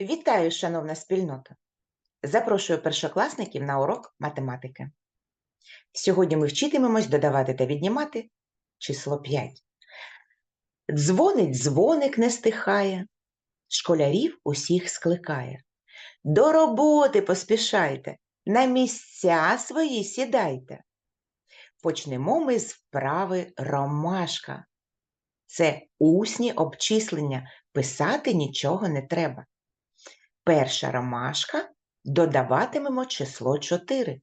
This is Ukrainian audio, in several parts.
Вітаю, шановна спільнота! Запрошую першокласників на урок математики. Сьогодні ми вчитимемось додавати та віднімати число 5. Дзвонить дзвоник не стихає, школярів усіх скликає. До роботи поспішайте, на місця свої сідайте. Почнемо ми з вправи ромашка. Це усні обчислення, писати нічого не треба. Перша ромашка додаватимемо число 4.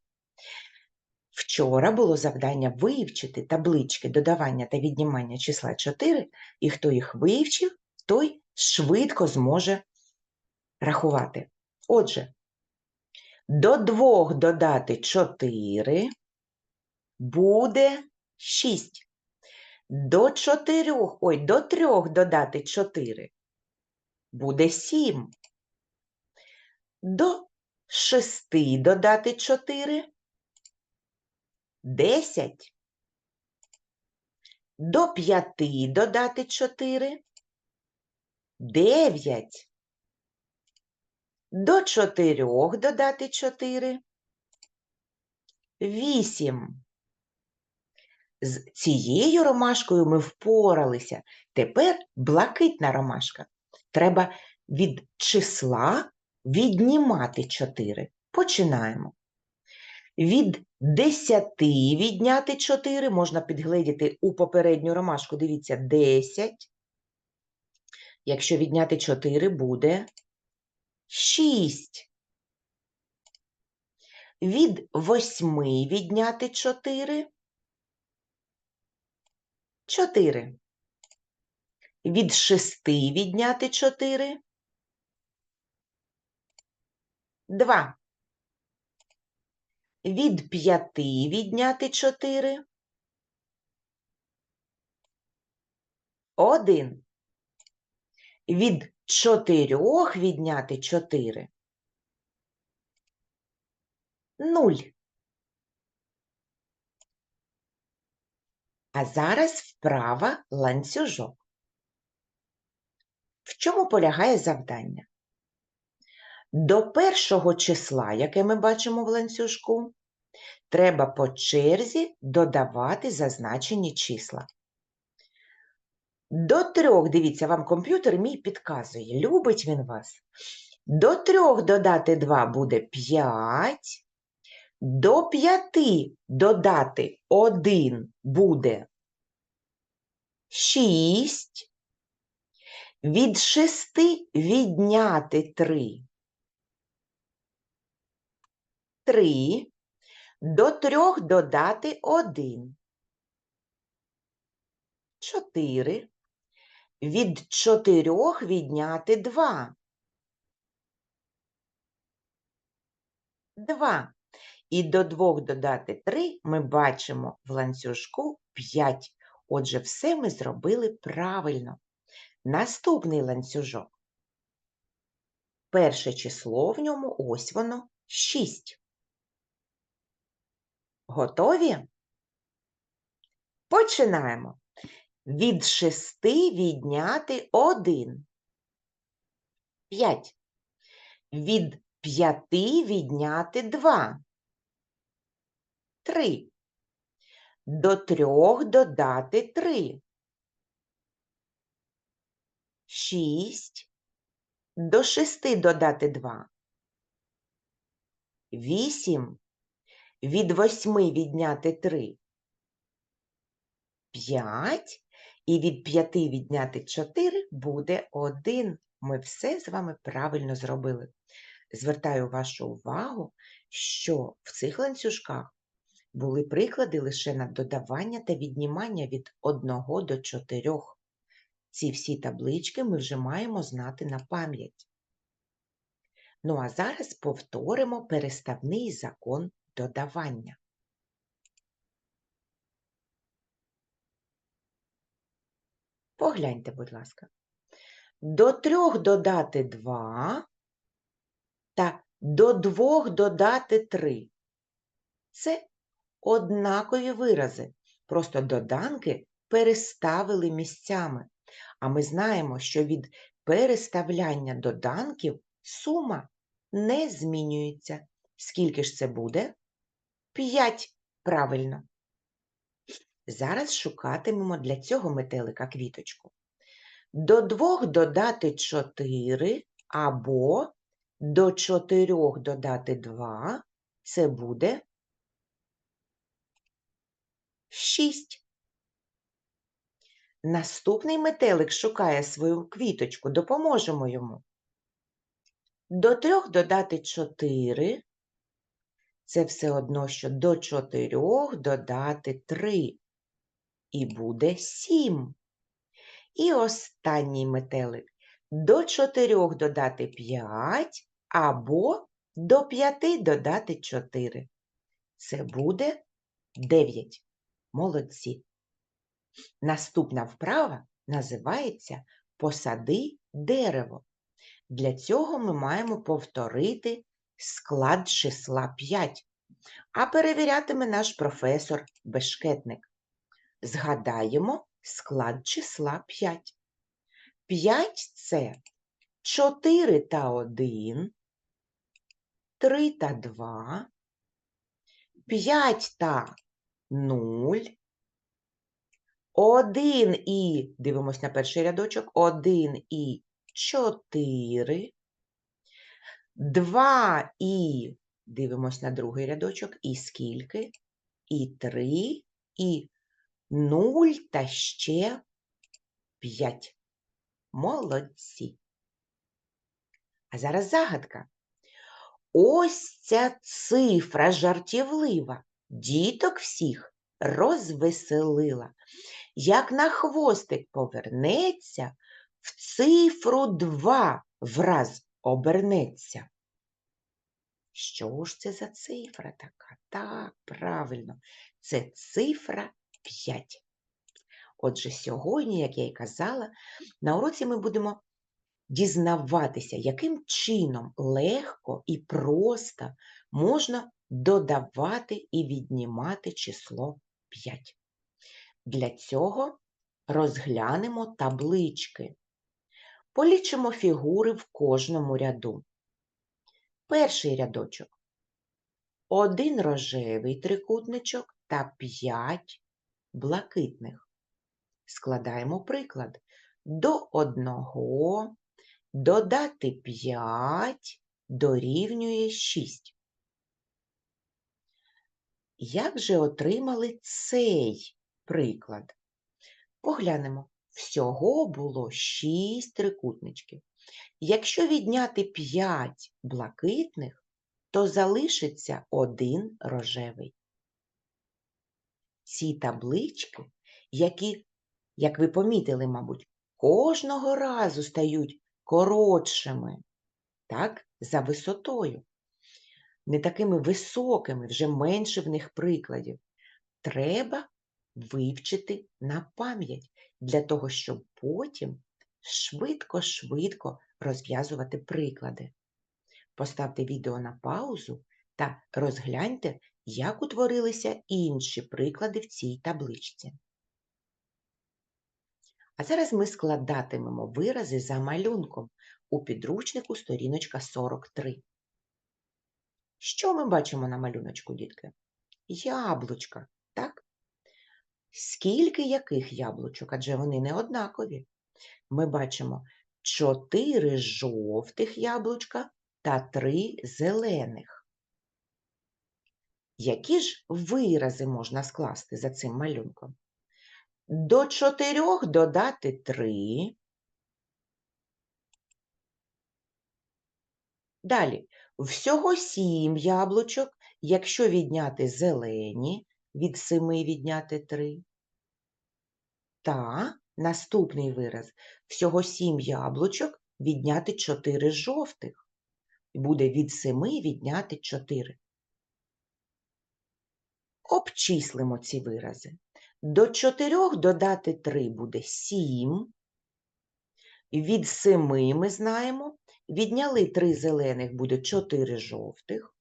Вчора було завдання вивчити таблички додавання та віднімання числа 4, і хто їх вивчив, той швидко зможе рахувати. Отже, до 2 додати 4 буде 6. До 4, ой, до 3 додати 4 буде 7. До 6 додати 4 10. До 5 додати 4 9. До 4 додати 4 8. З цією ромашкою ми впоралися. Тепер блакитна ромашка. Треба від числа віднімати 4. Починаємо. Від 10 відняти 4 можна підгледіти у попередню ромашку. Дивіться, 10. Якщо відняти 4, буде 6. Від 8 відняти 4 4. Від 6 відняти 4 2. Від 5 відняти 4 1. Від 4 відняти 4 0. А зараз вправа ланцюжок. В чому полягає завдання? До першого числа, яке ми бачимо в ланцюжку, треба по черзі додавати зазначені числа. До трьох, дивіться, вам комп'ютер мій підказує, любить він вас. До трьох додати 2 буде 5. До п'яти додати 1 буде 6. Від шести відняти 3 3. До трьох додати 1. 4. Від чотирьох відняти 2. 2. І до двох додати 3 ми бачимо в ланцюжку 5. Отже, все ми зробили правильно. Наступний ланцюжок. Перше число в ньому ось воно 6. Готові? Починаємо. Від 6 відняти 1. 5. Від 5 відняти 2. 3. До 3 додати 3. 6. До 6 додати 2. 8. Від 8 відняти 3. 5. І від 5 відняти 4 буде 1. Ми все з вами правильно зробили. Звертаю вашу увагу, що в цих ланцюжках були приклади лише на додавання та віднімання від 1 до 4. Ці всі таблички ми вже маємо знати на пам'ять. Ну а зараз повторимо переставний закон додавання. Погляньте, будь ласка. До 3 додати 2 та до 2 додати 3. Це однакові вирази, просто доданки переставили місцями. А ми знаємо, що від переставляння доданків сума не змінюється. Скільки ж це буде? 5. Правильно. Зараз шукатимемо для цього метелика квіточку. До 2 додати 4 або до 4 додати 2 це буде 6. Наступний метелик шукає свою квіточку, допоможемо йому. До 3 додати 4 це все одно, що до 4 додати 3 і буде 7. І останній метелик. До 4 додати 5 або до 5 додати 4. Це буде 9. Молодці. Наступна вправа називається Посади дерево. Для цього ми маємо повторити склад числа 5, а перевірятиме наш професор Бешкетник. Згадаємо склад числа 5. 5 це 4 та 1, 3 та 2, 5 та 0, 1 і, дивимось на перший рядочок, 1 і 4, 2 і, дивимось на другий рядочок, і скільки, і 3, і 0 та ще 5. Молодці. А зараз загадка. Ось ця цифра жартівлива, діток всіх розвеселила. Як на хвостик повернеться, в цифру 2 враз обернеться. Що ж це за цифра така? Так, правильно, це цифра 5. Отже, сьогодні, як я й казала, на уроці ми будемо дізнаватися, яким чином легко і просто можна додавати і віднімати число 5. Для цього розглянемо таблички. Полічимо фігури в кожному ряду. Перший рядочок. Один рожевий трикутничок та 5 блакитних. Складаємо приклад. До одного додати 5 дорівнює 6. Як же отримали цей приклад? Поглянемо. Всього було 6 трикутничків. Якщо відняти 5 блакитних, то залишиться один рожевий. Ці таблички, які, як ви помітили, мабуть, кожного разу стають коротшими, так, за висотою, не такими високими, вже менше в них прикладів. Треба вивчити на пам'ять для того, щоб потім швидко-швидко розв'язувати приклади. Поставте відео на паузу та розгляньте, як утворилися інші приклади в цій табличці. А зараз ми складатимемо вирази за малюнком у підручнику сторіночка 43. Що ми бачимо на малюночку, дітки? Яблучка? Скільки яких яблучок? Адже вони не однакові. Ми бачимо 4 жовтих яблучка та 3 зелених. Які ж вирази можна скласти за цим малюнком? До 4 додати 3. Далі. Всього 7 яблучок, якщо відняти зелені, від 7 відняти 3. Та наступний вираз. Всього 7 яблучок відняти 4 жовтих. Буде від 7 відняти 4. Обчислимо ці вирази. До 4 додати 3 буде 7. Від 7 ми знаємо, відняли 3 зелених буде 4 жовтих.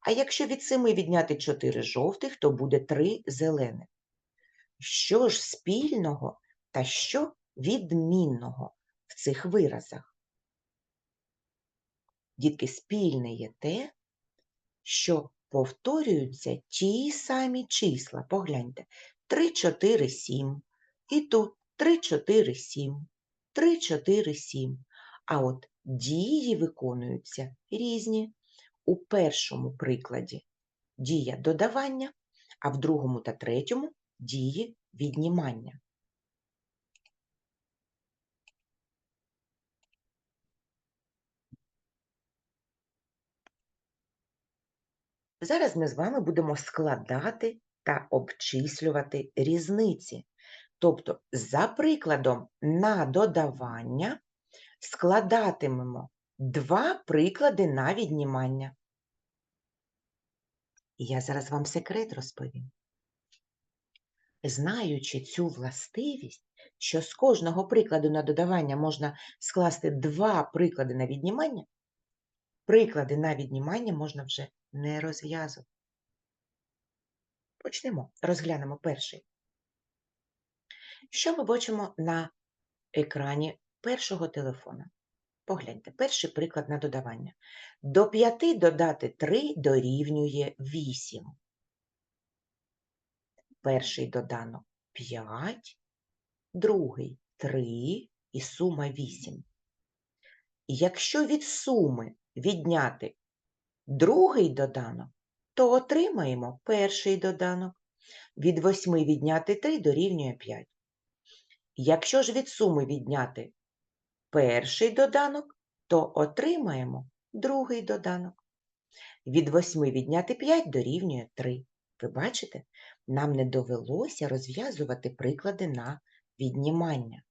А якщо від 7 відняти 4 жовтих, то буде 3 зелених. Що ж спільного та що відмінного в цих виразах? Дітки, спільне є те, що повторюються ті самі числа. Погляньте. 3, 4, 7. І тут 3, 4, 7. 3, 4, 7. А от дії виконуються різні. У першому прикладі дія додавання, а в другому та третьому дії віднімання. Зараз ми з вами будемо складати та обчислювати різниці. Тобто, за прикладом на додавання складатимемо два приклади на віднімання. Я зараз вам секрет розповім. Знаючи цю властивість, що з кожного прикладу на додавання можна скласти два приклади на віднімання, приклади на віднімання можна вже не розв'язувати. Почнемо, розглянемо перший. Що ми бачимо на екрані першого телефона? Погляньте, перший приклад на додавання. До 5 додати 3 дорівнює 8. Перший доданок 5, другий 3 і сума 8. Якщо від суми відняти другий доданок, то отримаємо перший доданок. Від 8 відняти 3 дорівнює 5. Якщо ж від суми відняти перший доданок, то отримаємо другий доданок. Від 8 відняти 5 дорівнює 3. Ви бачите, нам не довелося розв'язувати приклади на віднімання.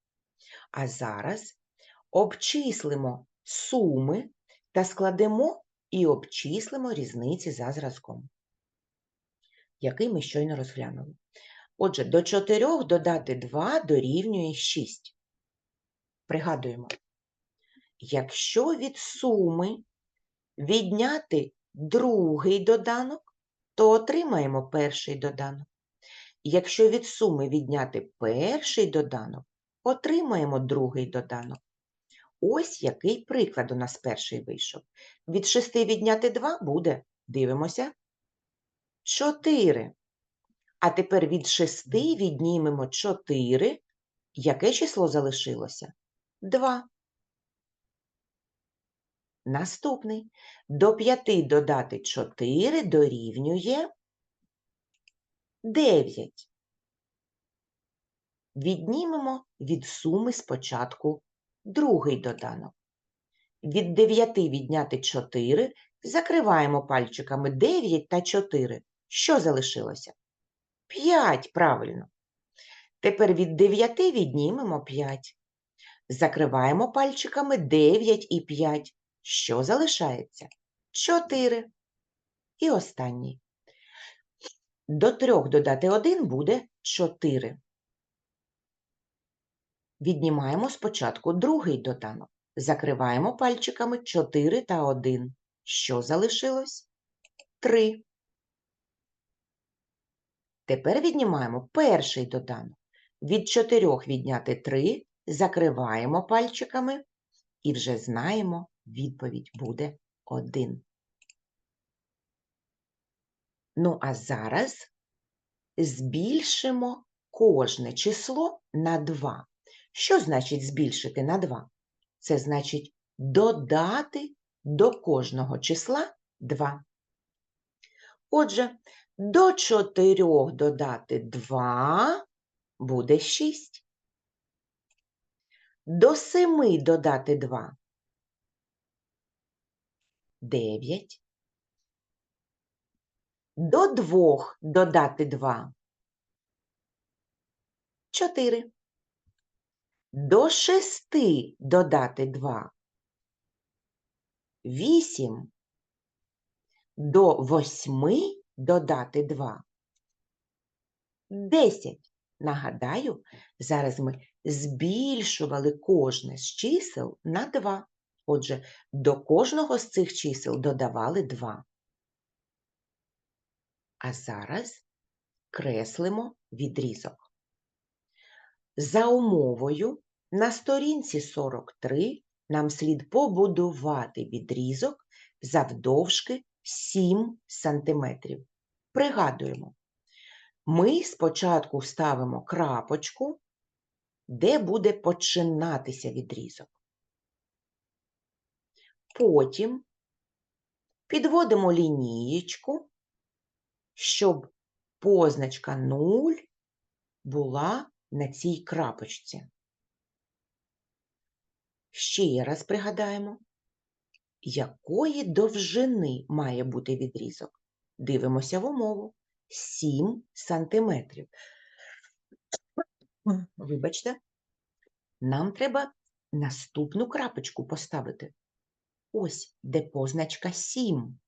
А зараз обчислимо суми та складемо і обчислимо різниці за зразком, який ми щойно розглянули. Отже, до 4 додати 2 дорівнює 6. Пригадуємо, якщо від суми відняти другий доданок, то отримаємо перший доданок. Якщо від суми відняти перший доданок, отримаємо другий доданок. Ось який приклад у нас перший вийшов. Від 6 відняти 2 буде, дивимося, 4. А тепер від 6 віднімемо 4. Яке число залишилося? 2. Наступний. До 5 додати 4 дорівнює 9. Віднімемо від суми спочатку другий доданок. Від 9 відняти 4, закриваємо пальчиками 9 та 4. Що залишилося? 5, правильно. Тепер від 9 віднімемо 5. Закриваємо пальчиками 9 і 5. Що залишається? 4. І останній. До 3 додати 1 буде 4. Віднімаємо спочатку другий доданок. Закриваємо пальчиками 4 та 1. Що залишилось? 3. Тепер віднімаємо перший доданок. Від 4 відняти 3, закриваємо пальчиками і вже знаємо, відповідь буде 1. Ну, а зараз збільшимо кожне число на 2. Що значить збільшити на 2? Це значить додати до кожного числа 2. Отже, до 4 додати 2 буде 6. До 7 додати 2 9. До 2 додати 2 4. До 6 додати 2 8. До 8 додати 2 10. Нагадаю, зараз ми збільшували кожне з чисел на 2. Отже, до кожного з цих чисел додавали 2. А зараз креслимо відрізок. За умовою на сторінці 43 нам слід побудувати відрізок завдовжки 7 сантиметрів. Пригадуємо, ми спочатку ставимо крапочку, де буде починатися відрізок. Потім підводимо лінієчку, щоб позначка 0 була на цій крапочці. Ще раз пригадаємо, якої довжини має бути відрізок. Дивимося в умову. 7 сантиметрів. Вибачте, нам треба наступну крапочку поставити. Ось де позначка 7.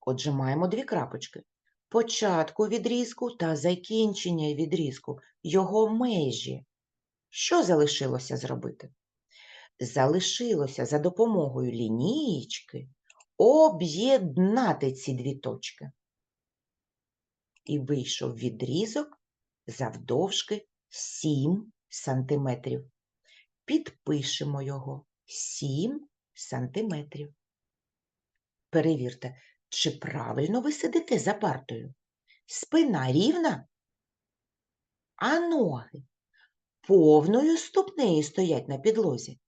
Отже, маємо дві крапочки. Початку відрізку та закінчення відрізку, його межі. Що залишилося зробити? Залишилося за допомогою лінієчки об'єднати ці дві точки. І вийшов відрізок завдовжки 7 сантиметрів. Підпишемо його 7 сантиметрів. Перевірте, чи правильно ви сидите за партою? Спина рівна, а ноги повною ступнею стоять на підлозі.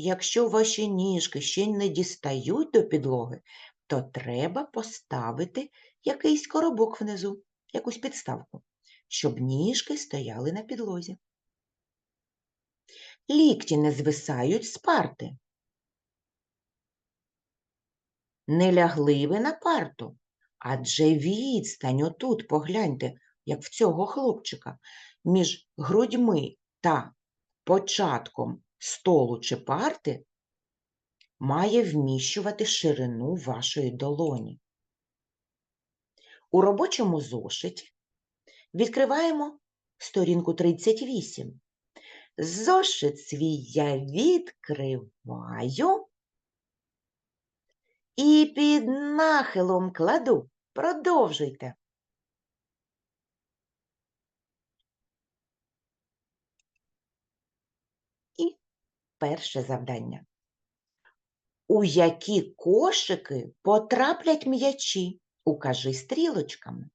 Якщо ваші ніжки ще не дістають до підлоги, то треба поставити якийсь коробок внизу, якусь підставку, щоб ніжки стояли на підлозі. Лікті не звисають з парти. Не лягли ви на парту, адже відстань отут, погляньте, як в цього хлопчика, між грудьми та початком столу чи парти має вміщувати ширину вашої долоні. У робочому зошиті відкриваємо сторінку 38. Зошит свій я відкриваю і під нахилом кладу. Продовжуйте. І перше завдання. У які кошики потраплять м'ячі? Укажи стрілочками.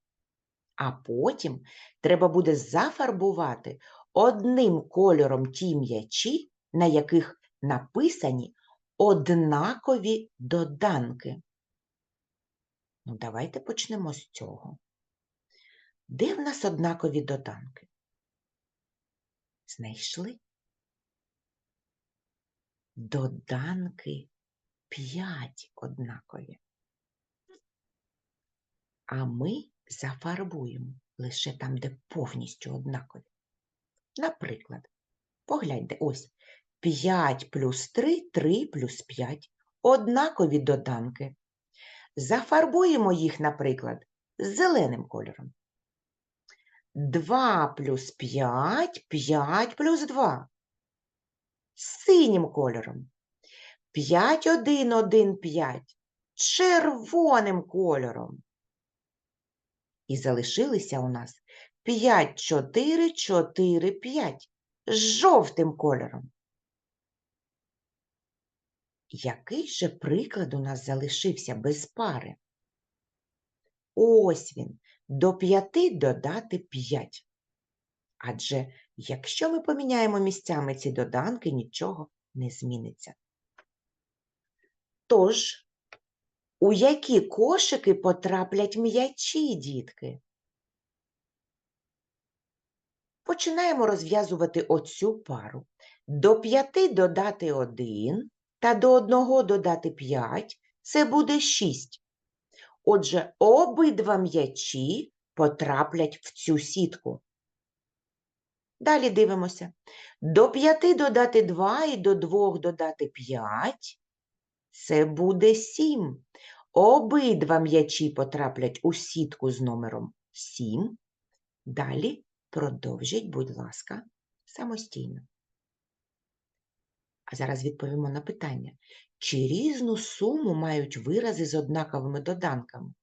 А потім треба буде зафарбувати одним кольором ті м'ячі, на яких написані однакові доданки. Ну, давайте почнемо з цього. Де в нас однакові доданки? Знайшли? Доданки 5 однакові. А ми зафарбуємо лише там, де повністю однакові. Наприклад, погляньте, ось 5 плюс 3 3 плюс 5. Однакові доданки. Зафарбуємо їх, наприклад, зеленим кольором. 2 плюс 5 5 плюс 2. Синім кольором. 5 1 1 5 червоним кольором. І залишилися у нас 5 4 4 5 з жовтим кольором. Який же приклад у нас залишився без пари? Ось він, до 5 додати 5. Адже якщо ми поміняємо місцями ці доданки, нічого не зміниться. Тож, у які кошики потраплять м'ячі, дітки? Починаємо розв'язувати оцю пару. До 5 додати 1 та до 1 додати 5 це буде 6. Отже, обидва м'ячі потраплять в цю сітку. Далі дивимося. До 5 додати 2 і до 2 додати 5 це буде 7. Обидва м'ячі потраплять у сітку з номером 7. Далі продовжіть, будь ласка, самостійно. А зараз відповімо на питання. Чи різну суму мають вирази з однаковими доданками?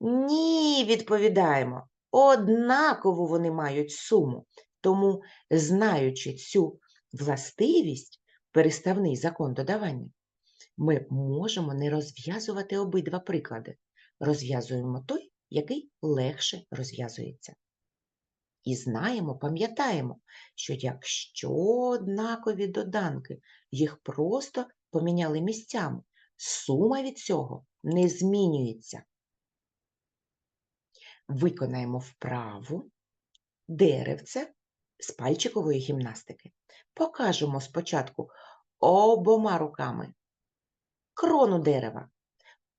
Ні, відповідаємо. Однакову вони мають суму. Тому, знаючи цю властивість, переставний закон додавання, ми можемо не розв'язувати обидва приклади. Розв'язуємо той, який легше розв'язується. І знаємо, пам'ятаємо, що якщо однакові доданки, їх просто поміняли місцями, сума від цього не змінюється. Виконаємо вправу деревце з пальчикової гімнастики. Покажемо спочатку обома руками крону дерева,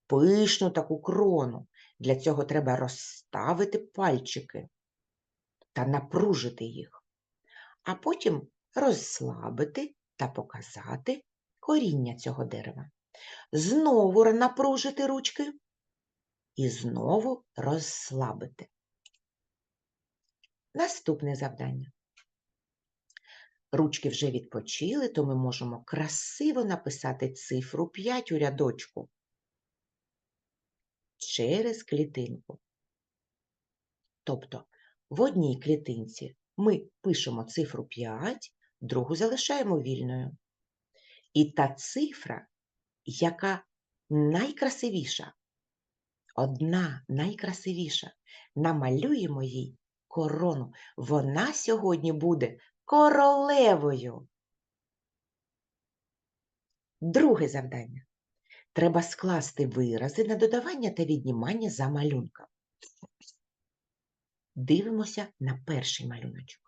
пишну таку крону. Для цього треба розставити пальчики та напружити їх, а потім розслабити та показати коріння цього дерева. Знову напружити ручки і знову розслабити. Наступне завдання. Ручки вже відпочили, то ми можемо красиво написати цифру 5 у рядочку через клітинку. Тобто в одній клітинці ми пишемо цифру 5, другу залишаємо вільною. І та цифра, яка найкрасивіша, одна найкрасивіша, намалюємо їй корону. Вона сьогодні буде королевою. Друге завдання. Треба скласти вирази на додавання та віднімання за малюнком. Дивимося на перший малюночок.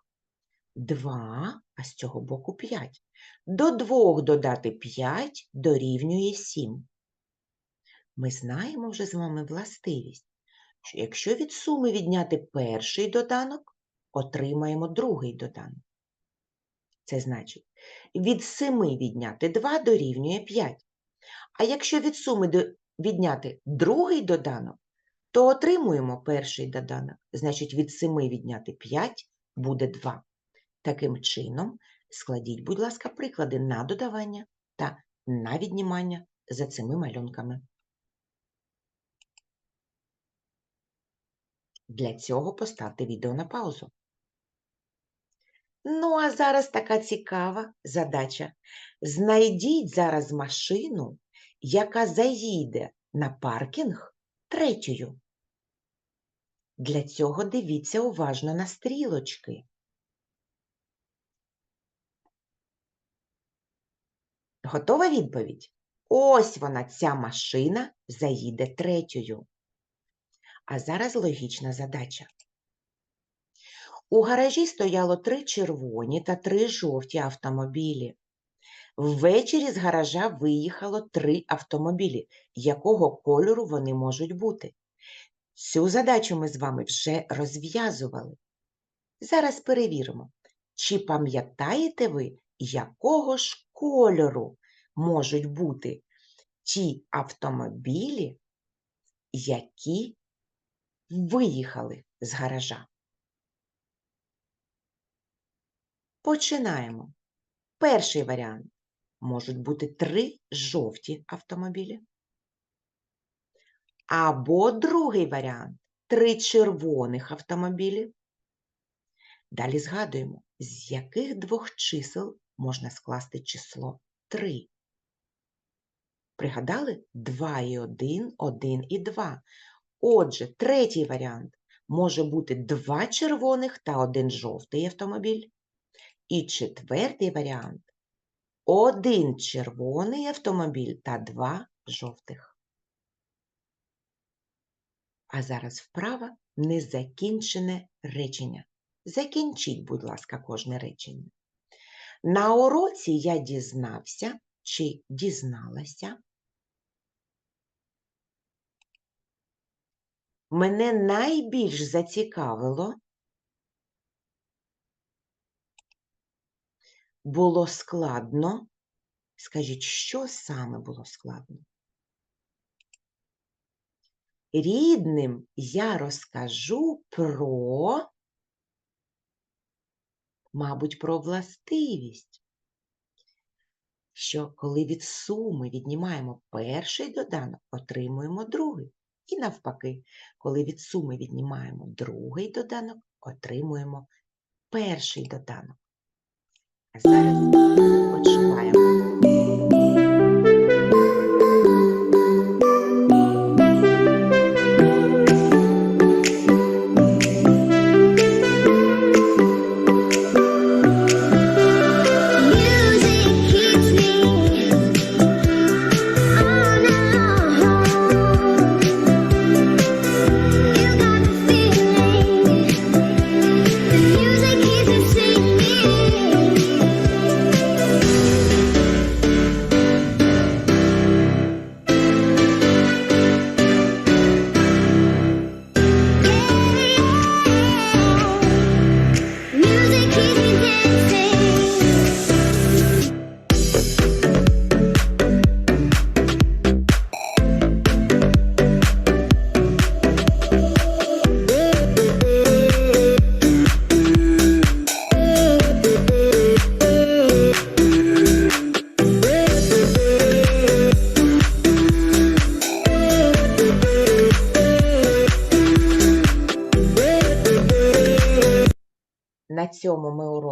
2, а з цього боку 5. До 2 додати 5 дорівнює 7. Ми знаємо вже з вами властивість, що якщо від суми відняти перший доданок, отримаємо другий доданок. Це значить, від 7 відняти 2 дорівнює 5. А якщо від суми відняти другий доданок, то отримуємо перший доданок. Значить, від 7 відняти 5 буде 2. Таким чином, складіть, будь ласка, приклади на додавання та на віднімання за цими малюнками. Для цього поставте відео на паузу. Ну, а зараз така цікава задача. Знайдіть зараз машину, яка заїде на паркінг третьою. Для цього дивіться уважно на стрілочки. Готова відповідь? Ось вона, ця машина заїде третьою. А зараз логічна задача. У гаражі стояло три червоні та три жовті автомобілі. Ввечері з гаража виїхало три автомобілі. Якого кольору вони можуть бути? Цю задачу ми з вами вже розв'язували. Зараз перевіримо, чи пам'ятаєте ви, якого ж кольору можуть бути ті автомобілі, які виїхали з гаража. Починаємо. Перший варіант. Можуть бути три жовті автомобілі. Або другий варіант три червоних автомобілі. Далі згадуємо, з яких двох чисел можна скласти число 3. Пригадали? 2 і 1, 1 і 2. Отже, третій варіант може бути два червоних та один жовтий автомобіль. І четвертий варіант один червоний автомобіль та два жовтих. А зараз вправа незакінчене речення. Закінчіть, будь ласка, кожне речення. На уроці я дізнався чи дізналася. Мене найбільш зацікавило було складно. Скажіть, що саме було складно? Рідним я розкажу про, мабуть, про властивість, що коли від суми віднімаємо перший доданок, отримуємо другий. І навпаки, коли від суми віднімаємо другий доданок, отримуємо перший доданок. 还在我吃完了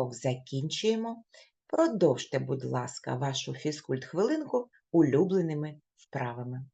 урок закінчуємо. Продовжте, будь ласка, вашу фізкульт-хвилинку улюбленими вправами.